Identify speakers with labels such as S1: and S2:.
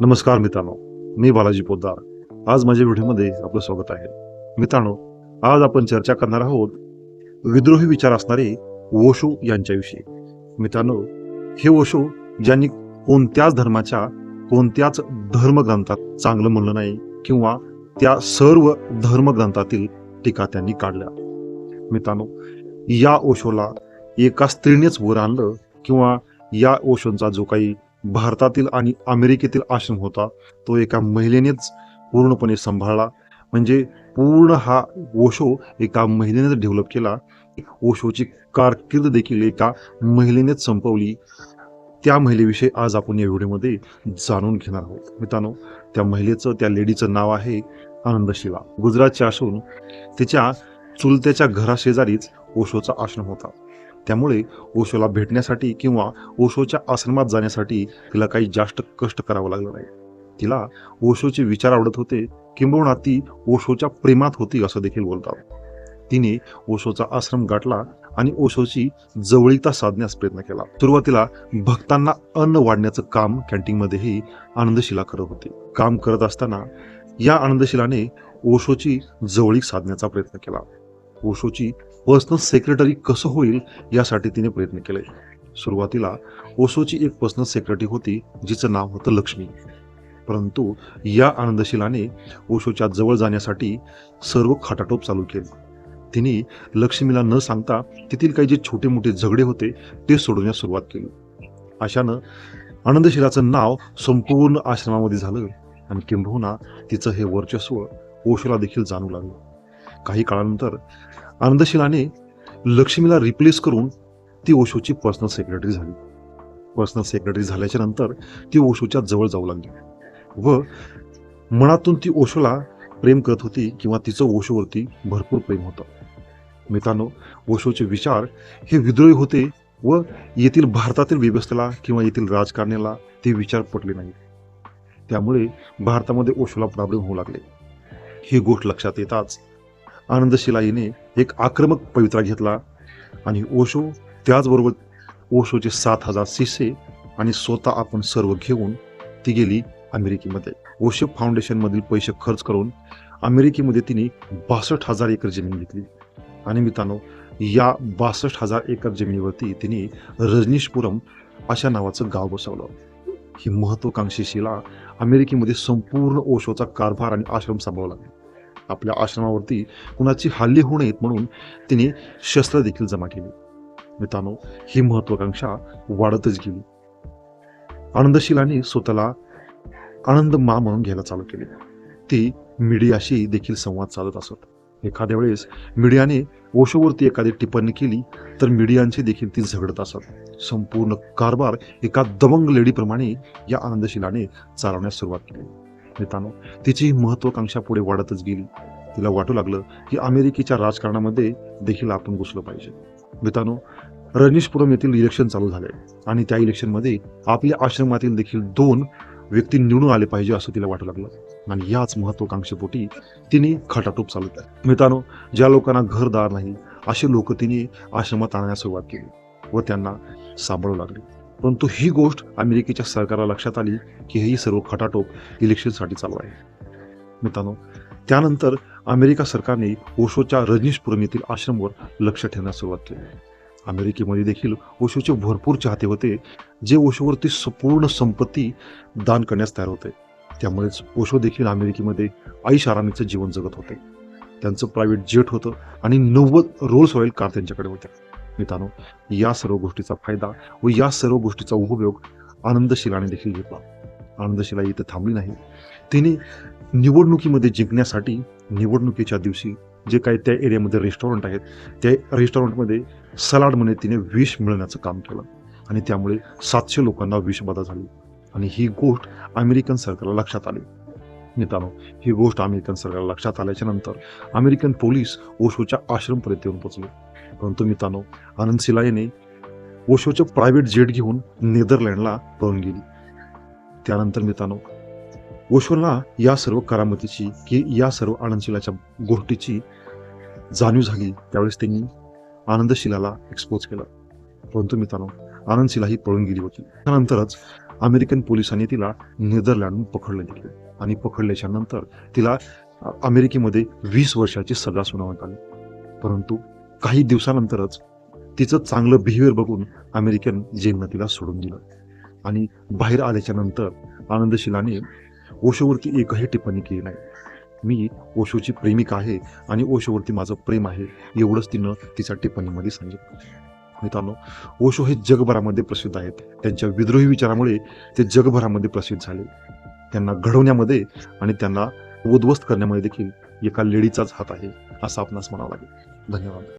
S1: नमस्कार मित्रांनो मी बालाजी पोद्दार. आज माझ्या व्हिडिओमध्ये आपलं स्वागत आहे. मित्रांनो आज आपण चर्चा करणार आहोत विद्रोही विचार असणारे ओशो यांच्याविषयी. मित्रांनो हे ओशो ज्यांनी कोणत्याच धर्माच्या कोणत्याच धर्मग्रंथात चांगलं म्हणलं नाही किंवा त्या सर्व धर्मग्रंथातील टीका त्यांनी काढल्या. मित्रांनो या ओशोला एका स्त्रीनेच वर आणलं किंवा या ओशोंचा जो काही भारतातील आणि अमेरिकेतील आश्रम होता. तो एका महिलेनेच पूर्णपणे सांभाळला. म्हणजे पूर्ण हा ओशो एका महिलेनेच डेव्हलप केला. ओशोची कारकीर्द देखील एका महिलेनेच संपवली. त्या महिलेविषयी आज आपण या व्हिडिओमध्ये जाणून घेणार आहोत. मित्रांनो त्या महिलेचं त्या लेडीचं नाव आहे आनंदशिला गुजरातची असून तिच्या चुलत्याच्या घराशेजारीच ओशोचा आश्रम होता. त्यामुळे ओशोला भेटण्यासाठी किंवा ओशोच्या आश्रमात जाण्यासाठी तिला काही जास्त कष्ट करावं लागलं नाही. तिला ओशोचे विचार आवडत होते किंबहुना ती ओशोच्या प्रेमात होती असं देखील बोलतात. तिने ओशोचा आश्रम गाठला आणि ओशोची जवळीकता साधण्यास प्रयत्न केला. सुरुवातीला भक्तांना अन्न वाढण्याचं काम कॅन्टीनमध्येही आनंदशिला करत होती. काम करत असताना या आनंदशिलाने ओशोची जवळीक साधण्याचा प्रयत्न केला. ओशोची पर्सनल सेक्रेटरी कसं होईल यासाठी तिने प्रयत्न केले. सुरुवातीला ओशोची एक पर्सनल सेक्रेटरी होती जिचं नाव होतं लक्ष्मी. परंतु या आनंदशिलाने ओशोच्या जवळ जाण्यासाठी सर्व खटाटोप चालू केली. तिने लक्ष्मीला न सांगता तेथील काही जे छोटे मोठे झगडे होते ते सोडवण्यास सुरुवात केली. अशानं आनंदशिलाचं नाव संपूर्ण आश्रमामध्ये झालं आणि किंबहुना तिचं हे वर्चस्व ओशोला देखील जाणू लागलं. काही काळानंतर आनंदशिलाने लक्ष्मीला रिप्लेस करून ती ओशोची पर्सनल सेक्रेटरी झाली. पर्सनल सेक्रेटरी झाल्याच्यानंतर ती ओशोच्या जवळ जाऊ लागली. व मनातून ती ओशोला प्रेम करत होती किंवा तिचं ओशोवरती भरपूर प्रेम होतं. मित्रांनो ओशोचे विचार हे विद्रोही होते व येथील भारतातील व्यवस्थेला किंवा येथील राजकारण्याला ते विचार पटले नाही त्यामुळे भारतामध्ये ओशोला प्रॉब्लेम होऊ लागले. ही गोष्ट लक्षात येताच आनंदशिला हिने एक आक्रमक पवित्रा घेतला आणि ओशो त्याचबरोबर ओशोचे सात हजार शिष्य आणि स्वतः आपण सर्व घेऊन ती गेली अमेरिकेमध्ये. ओशो फाउंडेशनमधील पैसे खर्च करून अमेरिकेमध्ये तिने बासष्ट हजार एकर जमीन घेतली आणि मित्रांनो या बासष्ट हजार एकर जमिनीवरती तिने रजनीशपुरम अशा नावाचं गाव बसवलं. ही महत्वाकांक्षी शिला अमेरिकेमध्ये संपूर्ण ओशोचा कारभार आणि आश्रम सांभाळला आपल्या आश्रमावरती कुणाची हल्ली होऊ नयेत म्हणून तिने शस्त्र देखील जमा केली. मित्रांनो ही महत्वाकांक्षा वाढतच गेली. आनंदशिलाने स्वतःला आनंद मा म्हणून घ्यायला चालू केले. ती मीडियाशी देखील संवाद साधत असत. एखाद्या वेळेस मीडियाने ओशोवरती एखादी टिप्पणी केली तर मीडियांशी देखील ती झगडत असत. संपूर्ण कारभार एका दबंग लेडीप्रमाणे या आनंदशिलाने चालवण्यास सुरुवात केली. मित्रांनो तिची महत्वाकांक्षा पुढे वाढतच गेली. तिला वाटू लागलं की अमेरिकेच्या राजकारणामध्ये देखील आपण घुसलं पाहिजे. मित्रांनो रजनीशपुरम येथील इलेक्शन चालू झाले आणि त्या इलेक्शनमध्ये आपल्या आश्रमातील देखील दोन व्यक्ती निवडून आले पाहिजे असं तिला वाटू लागलं. आणि याच महत्वाकांक्षेपोटी तिने खटाटोप चालू केला मित्रांनो ज्या लोकांना घरदार नाही असे लोक तिने आश्रमात आणण्यास सुरुवात केली व त्यांना सांभाळू लागली. परंतु ही गोष्ट अमेरिकेच्या सरकारला लक्षात आली की ही सर्व खटाटोप इलेक्शनसाठी चालू आहे. मित्रांनो त्यानंतर अमेरिका सरकारने ओशोच्या रजनीशपुरम येथील आश्रमवर लक्ष ठेवण्यास सुरुवात केली. अमेरिकेमध्ये देखील ओशोचे भरपूर चाहते होते जे ओशोवरती संपूर्ण संपत्ती दान करण्यास तयार होते. त्यामुळेच ओशो देखील अमेरिकेमध्ये आईश आरामीचं जीवन जगत होते. त्यांचं प्रायव्हेट जेट होतं आणि नव्वद रोल्स रॉयल कार त्यांच्याकडे होत्या. मित्रांनो या सर्व गोष्टीचा फायदा व या सर्व गोष्टीचा उपयोग आनंदशिलाने देखील घेतला. आनंदशिला इथे थांबली नाही. तिने निवडणुकीमध्ये जिंकण्यासाठी निवडणुकीच्या दिवशी जे काही त्या एरियामध्ये रेस्टॉरंट आहेत त्या रेस्टॉरंटमध्ये सलाड म्हणे तिने विष मिळवण्याचं काम केलं. आणि त्यामुळे सातशे लोकांना विषबाधा झाली. आणि ही गोष्ट अमेरिकन सरकारला लक्षात आली. मित्रांनो ही गोष्ट अमेरिकन सरकारला लक्षात आल्याच्यानंतर अमेरिकन पोलीस ओशोच्या आश्रमपर्यंत येऊन पोचले परंतु मित्रांनो आनंद सिलाईने ओशोचं प्रायव्हेट जेट घेऊन नेदरलँडला पळून गेली. त्यानंतर मित्रांनो ओशोला या सर्व करामतीची की या सर्व आनंदशिलाच्या गोष्टीची जाणीव झाली त्यावेळेस त्यांनी आनंदशिलाला एक्सपोज केला. परंतु मित्रांनो आनंदशिला ही पळून गेली होती. त्यानंतरच अमेरिकन पोलिसांनी तिला नेदरलँडहून पकडलं गेलं आणि पकडल्याच्या नंतर तिला अमेरिकेमध्ये वीस वर्षाची सजा सुनावण्यात आली. परंतु काही दिवसानंतरच तिचं चांगलं बिहेवियर बघून अमेरिकन जेलनं तिला सोडून दिलं. आणि बाहेर आल्याच्यानंतर आनंदशिलाने ओशोवरती एकही टिप्पणी केली नाही. मी ओशोची प्रेमिका आहे आणि ओशोवरती माझं प्रेम आहे एवढंच तिनं तिच्या टिप्पणीमध्ये सांगितलं. मित्रांनो ओशो हे जगभरामध्ये प्रसिद्ध आहेत. त्यांच्या विद्रोही विचारामुळे ते जगभरामध्ये प्रसिद्ध झाले. त्यांना घडवण्यामध्ये आणि त्यांना उद्ध्वस्त करण्यामध्ये देखील एका लेडीचाच हात आहे असं आपणास म्हणावं लागेल. धन्यवाद.